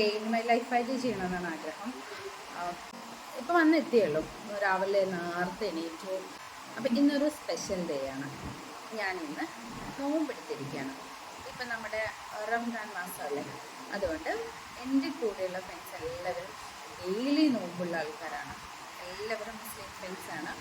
Day in my ലൈഫായിട്ട് ചെയ്യണമെന്നാണ് ആഗ്രഹം. ഇപ്പം വന്നെത്തിയുള്ളൂ. രാവിലെ നേരത്തെ എണീറ്റു. അപ്പം ഇന്നൊരു സ്പെഷ്യൽ ഡേ ആണ്. ഞാനിന്ന് നോമ്പെടുത്തിരിക്കുകയാണ്. ഇപ്പം നമ്മുടെ റംസാൻ മാസമല്ലേ? അതുകൊണ്ട് എന്റെ കൂടെയുള്ള ഫ്രണ്ട്സ് എല്ലാവരും ഡെയിലി നോമ്പുള്ള ആൾക്കാരാണ്. എല്ലാവരും മുസ്ലിം ഫ്രണ്ട്സാണ്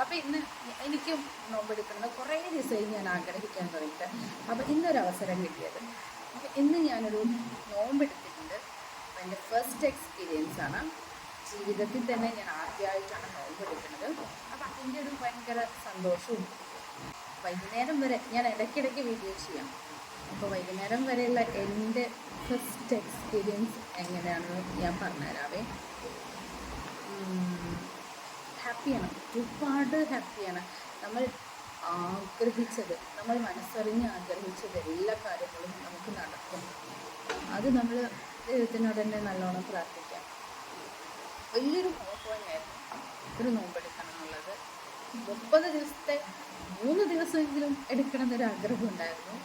അപ്പോൾ ഇന്ന് എനിക്കും നോമ്പെടുക്കുന്നത് കുറേ ദിവസമായി ഞാൻ ആഗ്രഹിക്കാൻ തുടങ്ങിയിട്ട്. അപ്പോൾ ഇന്നൊരു അവസരം കിട്ടിയത് അപ്പോൾ ഇന്ന് ഞാനൊരു നോമ്പെടുത്തിട്ടുണ്ട്. അപ്പോൾ എന്റെ ഫസ്റ്റ് എക്സ്പീരിയൻസ് ആണ്. ജീവിതത്തിൽ തന്നെ ഞാൻ ആദ്യമായിട്ടാണ് നോമ്പെടുക്കുന്നത്. അപ്പോൾ അതിന്റെ ഒരു ഭയങ്കര സന്തോഷവും. വൈകുന്നേരം വരെ ഞാൻ ഇടയ്ക്കിടയ്ക്ക് വീഡിയോ ചെയ്യാം. അപ്പോൾ വൈകുന്നേരം വരെയുള്ള എന്റെ ഫസ്റ്റ് എക്സ്പീരിയൻസ് എങ്ങനെയാണെന്ന് ഞാൻ പറഞ്ഞുതരാവേ. ഹാപ്പിയാണ് ഒരുപാട് ഹാപ്പിയാണ് നമ്മൾ ആഗ്രഹിച്ചത് നമ്മൾ മനസ്സറിഞ്ഞ് ആഗ്രഹിച്ചത് എല്ലാ കാര്യങ്ങളും നമുക്ക് നടക്കും. അത് നമ്മൾ ദൈവത്തിനോട് തന്നെ നല്ലോണം പ്രാർത്ഥിക്കാം. വലിയൊരു മോഹമായിരുന്നു ഒരു നോമ്പെടുക്കണം എന്നുള്ളത്. മുപ്പത് ദിവസത്തെ മൂന്ന് ദിവസമെങ്കിലും എടുക്കണം എന്നൊരു ആഗ്രഹം ഉണ്ടായിരുന്നു.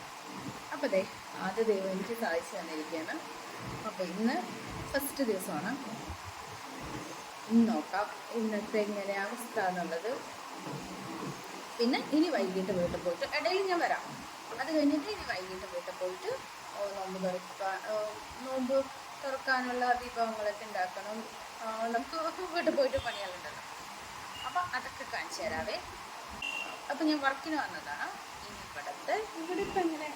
അപ്പോൾ അതെ ആദ്യ ദൈവം എനിക്ക് സാധിച്ചു തന്നിരിക്കുകയാണ്. അപ്പോൾ ഇന്ന് ഫസ്റ്റ് ദിവസമാണ്. ഇന്ന് നോക്കാം ഇന്നത്തെ എങ്ങനെയാണ് അവസ്ഥ എന്നുള്ളത്. പിന്നെ ഇനി വൈകിട്ട് വീട്ടിൽ പോയിട്ട് ഇടയിൽ ഞാൻ വരാം. അത് കഴിഞ്ഞിട്ട് ഇനി വൈകിട്ട് വീട്ടിൽ പോയിട്ട് നോമ്പ് തുറക്കാൻ നോമ്പ് തുറക്കാനുള്ള വിഭവങ്ങളൊക്കെ ഉണ്ടാക്കണം. നമുക്ക് വീട്ടിൽ പോയിട്ട് പണികളുണ്ടല്ലോ. അപ്പം അതൊക്കെ കാണിച്ചു തരാവേ. അപ്പം ഞാൻ വർക്കിന് വന്നതാണ് ഇനി ഇവിടുത്തെ ഇവിടെ ഇപ്പം ഇങ്ങനെ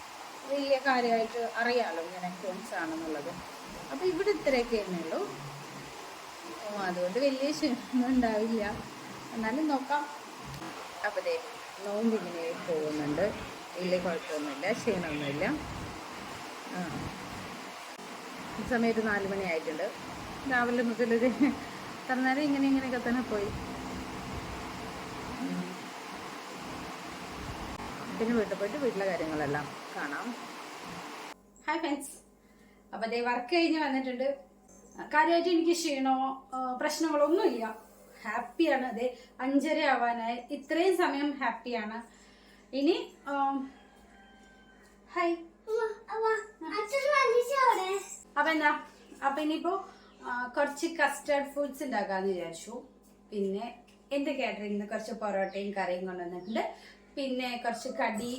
വലിയ കാര്യമായിട്ട് അറിയാമല്ലോ ഇങ്ങനെ അക്കൗണ്ട്സ് ആണെന്നുള്ളത്. അപ്പോൾ ഇവിടെ ഇത്രയൊക്കെ തന്നെ ഉള്ളൂ. അതുകൊണ്ട് വലിയ ക്ഷീണമൊന്നും ഉണ്ടാവില്ല. എന്നാലും നോക്കാം. അപ്പോൾ ദേ നോമ്പ് ഇങ്ങനെ പോകുന്നുണ്ട്. വലിയ കുഴപ്പമൊന്നുമില്ല. ക്ഷീണമൊന്നുമില്ല. ഈ സമയത്ത് നാല് മണി ആയിട്ടുണ്ട്. രാവിലെ ഇത്ര നേരം ഇങ്ങനെ ഇങ്ങനെയൊക്കെ തന്നെ പോയി. പിന്നെ വീട്ടിൽ പോയിട്ട് വീട്ടിലെ കാര്യങ്ങളെല്ലാം കാണാം. Hi friends. അപ്പോൾ അതേ വർക്ക് കഴിഞ്ഞ് വന്നിട്ടുണ്ട്. കാര്യമായിട്ട് എനിക്ക് ക്ഷീണമോ പ്രശ്നങ്ങളൊന്നുമില്ല ഹാപ്പിയാണ്. അതെ അഞ്ചര ആവാനായി. ഇത്രയും സമയം ഹാപ്പിയാണ്. ഇനി ഹൈ. അപ്പൊ എന്താ? അപ്പൊ ഇനിയിപ്പോ കുറച്ച് കസ്റ്റർഡ് ഫുഡ്സ് ഉണ്ടാക്കാന്ന് വിചാരിച്ചു. പിന്നെ എന്റെ കാറ്ററിംഗിൽ കുറച്ച് പൊറോട്ടയും കറിയും കൊണ്ടുവന്നിട്ടുണ്ട്. പിന്നെ കുറച്ച് കടി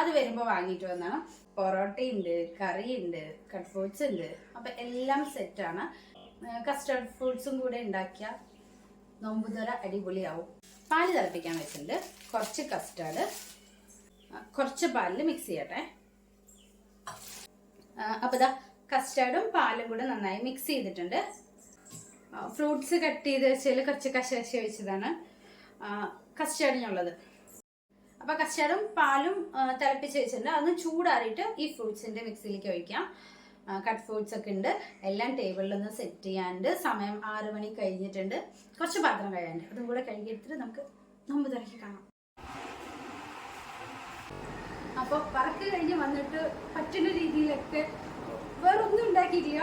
അത് വരുമ്പോൾ വാങ്ങിട്ട് വന്നാണ്. പൊറോട്ടയുണ്ട് കറിയുണ്ട് കട്ട് ഫ്രൂട്ട്സ് ഉണ്ട്. അപ്പൊ എല്ലാം സെറ്റാണ് കസ്റ്റർഡ് ഫ്രൂട്ട്സും കൂടെ ഉണ്ടാക്കിയ നോമ്പുതറ അടിപൊളിയാവും. പാൽ തിളപ്പിക്കാൻ വെച്ചിട്ടുണ്ട്. കുറച്ച് കസ്റ്റാർഡ് കുറച്ച് പാലിൽ മിക്സ് ചെയ്യട്ടെ. അപ്പോൾ അപ്പൊ ഇതാ കസ്റ്റാർഡും പാലും കൂടെ നന്നായി മിക്സ് ചെയ്തിട്ടുണ്ട്. ഫ്രൂട്ട്സ് കട്ട് ചെയ്ത് വെച്ചതിൽ കുറച്ച് കശകശ വെച്ചതാണ് കസ്റ്റാർഡിനുള്ളത് അപ്പൊ കസ്റ്റാർഡും പാലും തിളപ്പിച്ച് വെച്ചിട്ടുണ്ട്. അതൊന്ന് ചൂടാറിയിട്ട് ഈ ഫ്രൂട്ട്സിന്റെ മിക്സിയിലേക്ക് ഒഴിക്കാം. കട്ട് ഫ്രൂട്ട്സ് ഒക്കെ ഉണ്ട്. എല്ലാം ടേബിളിൽ ഒന്ന് സെറ്റ് ചെയ്യാണ്ട് സമയം ആറ് മണി കഴിഞ്ഞിട്ടുണ്ട്. കുറച്ച് പാത്രം കഴിയാണ്ട് അതും കൂടെ കഴുകിയെടുത്തിട്ട് നമുക്ക് നോമ്പ് തിരക്കി കാണാം. അപ്പൊ പറക്ക് കഴിഞ്ഞ് വന്നിട്ട് പറ്റുന്ന രീതിയിലൊക്കെ വേറെ ഒന്നും ഉണ്ടാക്കിയിട്ടില്ല.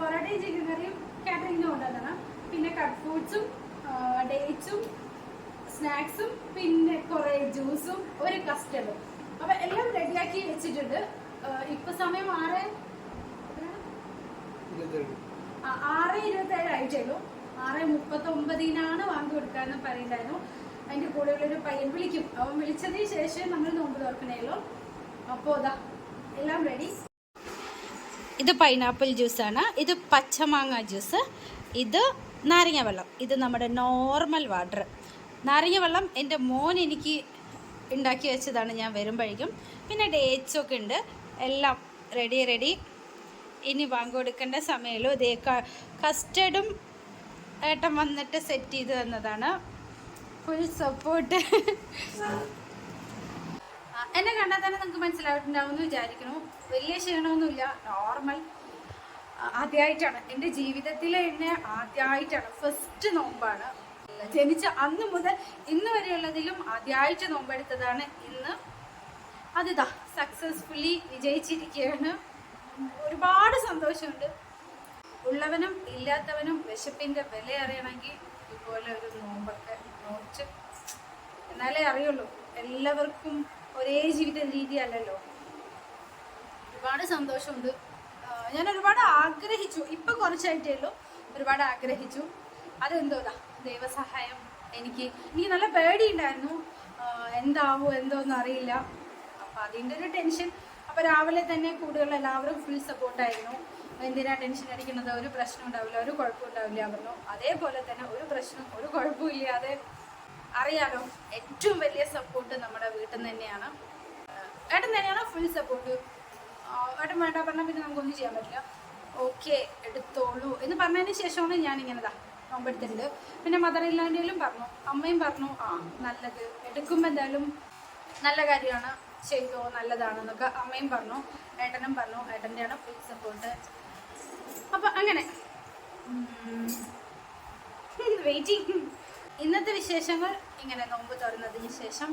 പൊറോട്ടയും ചിക്കൻ കറിയും കാറ്ററിംഗിന് കൊണ്ടുവന്നതാണ് പിന്നെ കട്ട് ഫ്രൂട്ട്സും ഡേറ്റ്സും സ്നാക്സും പിന്നെ കുറെ ജ്യൂസും ഒരു കസ്റ്റർഡും അപ്പൊ എല്ലാം റെഡിയാക്കി വെച്ചിട്ടുണ്ട്. ഇപ്പൊ സമയം ആറ് ആറ് ഇരുപത്തേഴ് ആയിട്ടേളൂ ആറ് മുപ്പത്തി ഒമ്പതിനാണ് വാങ്ങി കൊടുക്കാന്ന് പറയുന്നുണ്ടായിരുന്നു. അതിന്റെ കൂടെ ഉള്ളൊരു പയ്യൻ വിളിക്കും. അവൻ വിളിച്ചതിന് ശേഷം നമ്മൾ നോമ്പ് തുറക്കണേയുള്ളൂ. അപ്പോ അതാ എല്ലാം റെഡി ഇത് പൈനാപ്പിൾ ജ്യൂസ് ആണ്. ഇത് പച്ചമാങ്ങ ജ്യൂസ് ഇത് നാരങ്ങ വെള്ളം. ഇത് നമ്മുടെ നോർമൽ വാട്ടർ നാരങ്ങ വെള്ളം എന്റെ മോൻ എനിക്ക് ഉണ്ടാക്കി വെച്ചതാണ് ഞാൻ വരുമ്പോഴേക്കും. പിന്നെ ഡേറ്റ്സൊക്കെ ഉണ്ട്. എല്ലാം റെഡി റെഡി ഇനി വാങ്ങി കൊടുക്കേണ്ട സമയമല്ലോ ഇതേ കസ്റ്റഡും ഏട്ടൻ വന്നിട്ട് സെറ്റ് ചെയ്ത് തന്നതാണ്. ഫുൾ സപ്പോർട്ട് എന്നെ കണ്ടാൽ തന്നെ നിങ്ങൾക്ക് മനസ്സിലായിട്ടുണ്ടാവും എന്ന് വിചാരിക്കുന്നു. വലിയ ക്ഷീണമൊന്നുമില്ല. നോർമൽ ആദ്യമായിട്ടാണ് എന്റെ ജീവിതത്തിൽ എന്നെ ആദ്യമായിട്ടാണ് ഫസ്റ്റ് നോമ്പാണ്. ജനിച്ച അന്ന് മുതൽ ഇന്ന് വരെയുള്ളതിലും ആദ്യമായിട്ട് നോമ്പെടുത്തതാണ് ഇന്ന്. അതിതാ സക്സസ്ഫുള്ളി വിജയിച്ചിരിക്കുകയാണ്. ഒരുപാട് സന്തോഷമുണ്ട്. ഉള്ളവനും ഇല്ലാത്തവനും വിശപ്പിന്റെ വില അറിയണമെങ്കിൽ ഇതുപോലെ ഒരു നോമ്പൊക്കെ നോച്ച് എന്നാലേ അറിയുള്ളൂ. എല്ലാവർക്കും ഒരേ ജീവിത രീതി അല്ലല്ലോ. ഒരുപാട് സന്തോഷമുണ്ട്. ഞാൻ ഒരുപാട് ആഗ്രഹിച്ചു. ഇപ്പം കുറച്ചായിട്ടേ ഉള്ളൂ. ഒരുപാട് ആഗ്രഹിച്ചു. അതെന്തോതാ ദൈവസഹായം എനിക്ക്. എനിക്ക് നല്ല പേടിയുണ്ടായിരുന്നു. എന്താവോ എന്തോന്നും അറിയില്ല. അപ്പം അതിന്റെ ഒരു ടെൻഷൻ. അപ്പോൾ രാവിലെ തന്നെ കൂടുതൽ എല്ലാവരും ഫുൾ സപ്പോർട്ടായിരുന്നു എന്തിനാ ടെൻഷൻ അടിക്കുന്നത്? ഒരു പ്രശ്നം ഉണ്ടാവില്ല ഒരു കുഴപ്പം ഉണ്ടാവില്ല പറഞ്ഞു. അതേപോലെ തന്നെ ഒരു പ്രശ്നം ഒരു കുഴപ്പവും ഇല്ലാതെ അറിയാലോ ഏറ്റവും വലിയ സപ്പോർട്ട് നമ്മുടെ വീട്ടിൽ നിന്ന് തന്നെയാണ്. ഏട്ടൻ തന്നെയാണ് ഫുൾ സപ്പോർട്ട് ഏട്ടൻ വേണ്ട പറഞ്ഞാൽ പിന്നെ നമുക്കൊന്നും ചെയ്യാൻ പറ്റില്ല. ഓക്കെ എടുത്തോളൂ എന്ന് പറഞ്ഞതിന് ശേഷമാണ് ഞാൻ ഇതാ നോമ്പെടുത്തിട്ടുണ്ട് പിന്നെ മദർ ഇല്ലാണ്ടെങ്കിലും പറഞ്ഞു അമ്മയും പറഞ്ഞു ആ നല്ലത്. എടുക്കുമ്പോൾ എന്തായാലും നല്ല കാര്യമാണ്. ചെയ്തോ നല്ലതാണെന്നൊക്കെ അമ്മയും പറഞ്ഞു ഏട്ടനും പറഞ്ഞു ഏട്ടന്റെയാണ് ഫുൾ സപ്പോർട്ട് അപ്പം അങ്ങനെ. വെയിറ്റിംഗ് ഇന്നത്തെ വിശേഷങ്ങൾ ഇങ്ങനെ നോമ്പ് തുറന്നതിന് ശേഷം.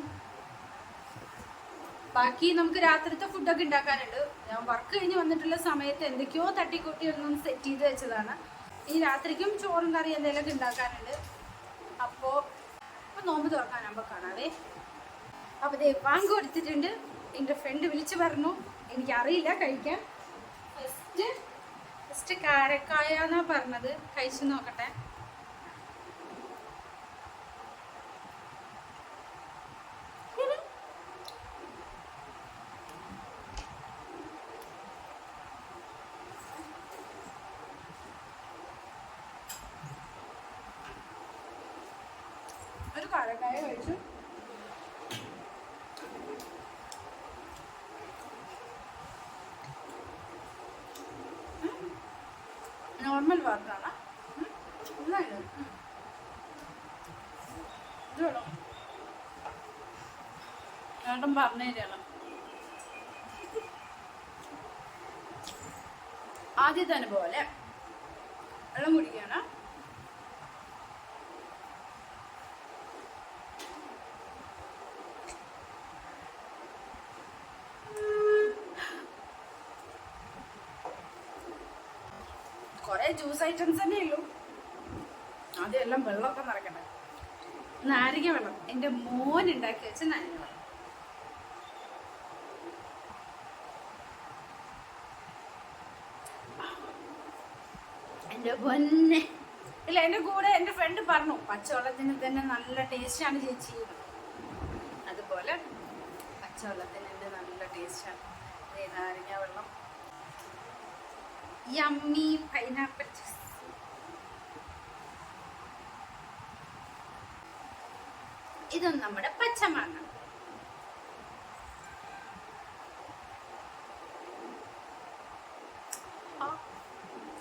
ബാക്കി നമുക്ക് രാത്രിത്തെ ഫുഡൊക്കെ ഉണ്ടാക്കാനുണ്ട്. ഞാൻ വർക്ക് കഴിഞ്ഞ് വന്നിട്ടുള്ള സമയത്ത് എന്തൊക്കെയോ തട്ടിക്കൂട്ടി ഒന്നും സെറ്റ് ചെയ്ത് വെച്ചതാണ്. ഈ രാത്രിക്കും ചോറും കറി എന്തെങ്കിലുമൊക്കെ ഉണ്ടാക്കാനുണ്ട്. അപ്പോൾ നോമ്പ് തുറക്കാനാകുമ്പോൾ കാണാവേ. അപ്പോൾ ദേ വാങ്ങി കൊടുത്തിട്ടുണ്ട്. എന്റെ ഫ്രണ്ട് വിളിച്ചു പറഞ്ഞു. എനിക്കറിയില്ല കഴിക്കാൻ. ഫസ്റ്റ് ഫസ്റ്റ് കാരക്കായ എന്നാ പറഞ്ഞത്. കഴിച്ചു നോക്കട്ടെ. ഒരു കാരക്കായ കഴിച്ചു നോർമൽ വാട്ടറാണ് നന്നായിട്ട് ഇത് വേണം ഏട്ടൻ പറഞ്ഞു തരണം. ആദ്യത്തെ അനുഭവം അല്ലേ? വെള്ളം കുടിക്കാണ് കുറെ ജ്യൂസ് ഐറ്റംസ് തന്നെ ഉള്ളൂ. ആദ്യം എല്ലാം വെള്ളമൊക്കെ നിറയ്ക്കണം നാരങ്ങ വെള്ളം? എന്റെ മോൻ ഉണ്ടാക്കി വെച്ച നാരങ്ങ വെള്ളം. എന്റെ പൊന്നെ. ഇല്ല എന്റെ കൂടെ എന്റെ ഫ്രണ്ട് പറഞ്ഞു പച്ചവെള്ളത്തിന് തന്നെ നല്ല ടേസ്റ്റാണ് ചേച്ചി. അതുപോലെ പച്ചവെള്ളത്തിന് എന്റെ നല്ല ടേസ്റ്റാണ് നാരങ്ങ വെള്ളം. യമ്മി പൈനാപ്പിൾ ജ്യൂസ് ഇതും നമ്മുടെ പച്ചമാങ്ങ.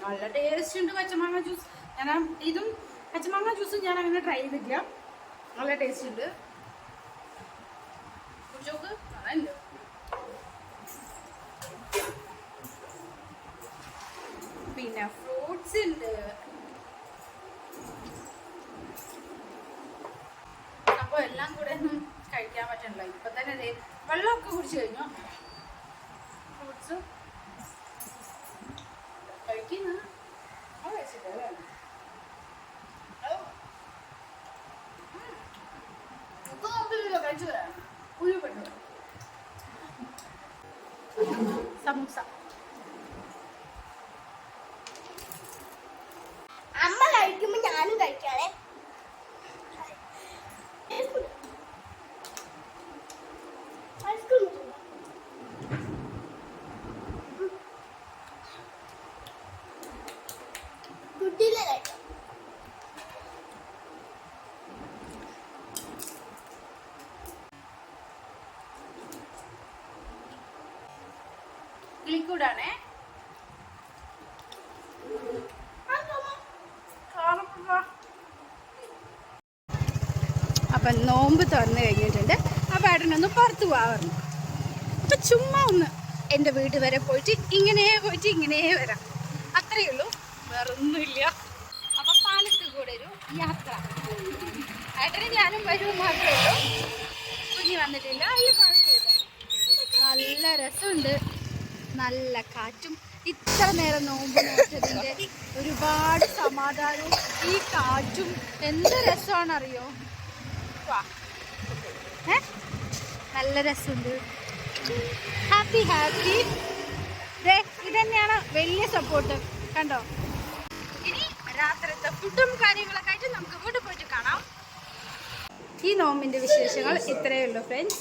നല്ല ടേസ്റ്റ് ഉണ്ട് പച്ചമാങ്ങ ജ്യൂസ് ഞാൻ ഇതും പച്ചമാങ്ങ ജ്യൂസും ഞാൻ അങ്ങനെ ട്രൈ ചെയ്തില്ല നല്ല ടേസ്റ്റ് ഉണ്ട്. പിന്നെ ഫ്രൂട്ട്സ് ഉണ്ട്. അപ്പൊ എല്ലാം കൂടെ ഒന്നും കഴിക്കാൻ പറ്റണില്ല. ഇപ്പൊ തന്നെ വെള്ളമൊക്കെ കുടിച്ചു കഴിഞ്ഞു ഫ്രൂട്ട്സ് കഴിക്കുന്ന ആ ലിക്വിഡാണേ അപ്പം നോമ്പ് തുറന്നു കഴിഞ്ഞിട്ടുണ്ട്. അപ്പം ഏട്ടനൊന്ന് പുറത്ത് പോകാറുണ്ട് അപ്പം ചുമ്മാ ഒന്ന് എന്റെ വീട് വരെ പോയിട്ട് ഇങ്ങനെ പോയിട്ട് ഇങ്ങനെ വരാം. അത്രയേ ഉള്ളൂ. വേറെ ഒന്നുമില്ല അപ്പം പാലത്ത് കൂടെ ഒരു യാത്ര. ഏട്ടനും ഞാനും വരും മാത്രമേ ഉള്ളൂ. കുഞ്ഞി വന്നിട്ടില്ല. കുഴപ്പമില്ല നല്ല രസമുണ്ട്. നല്ല കാറ്റും ഇത്ര നേരം നോമ്പ് നോറ്റതിന്റെ ഒരുപാട് സമാധാനവും ഈ കാറ്റും എന്ത് രസമാണറിയോ നല്ല രസമുണ്ട്. ഹാപ്പി ഹാപ്പി ഇതന്നെയാണ് വലിയ സപ്പോർട്ട് കണ്ടോ? ഇനി രാത്രിത്തെ ഫുഡും കാര്യങ്ങളൊക്കെ ആയിട്ട് നമുക്ക് വീട്ടിൽ പോയിട്ട് കാണാം. ഈ നോമ്പിന്റെ വിശേഷങ്ങൾ ഇത്രയേ ഉള്ളൂ ഫ്രണ്ട്സ്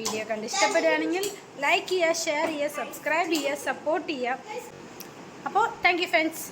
വീഡിയോ കണ്ട് ഇഷ്ടപ്പെടുകയാണെങ്കിൽ ലൈക്ക് ചെയ്യുക ഷെയർ ചെയ്യുക സബ്സ്ക്രൈബ് ചെയ്യുക സപ്പോർട്ട് ചെയ്യുക. അപ്പോൾ താങ്ക് യു ഫ്രണ്ട്സ്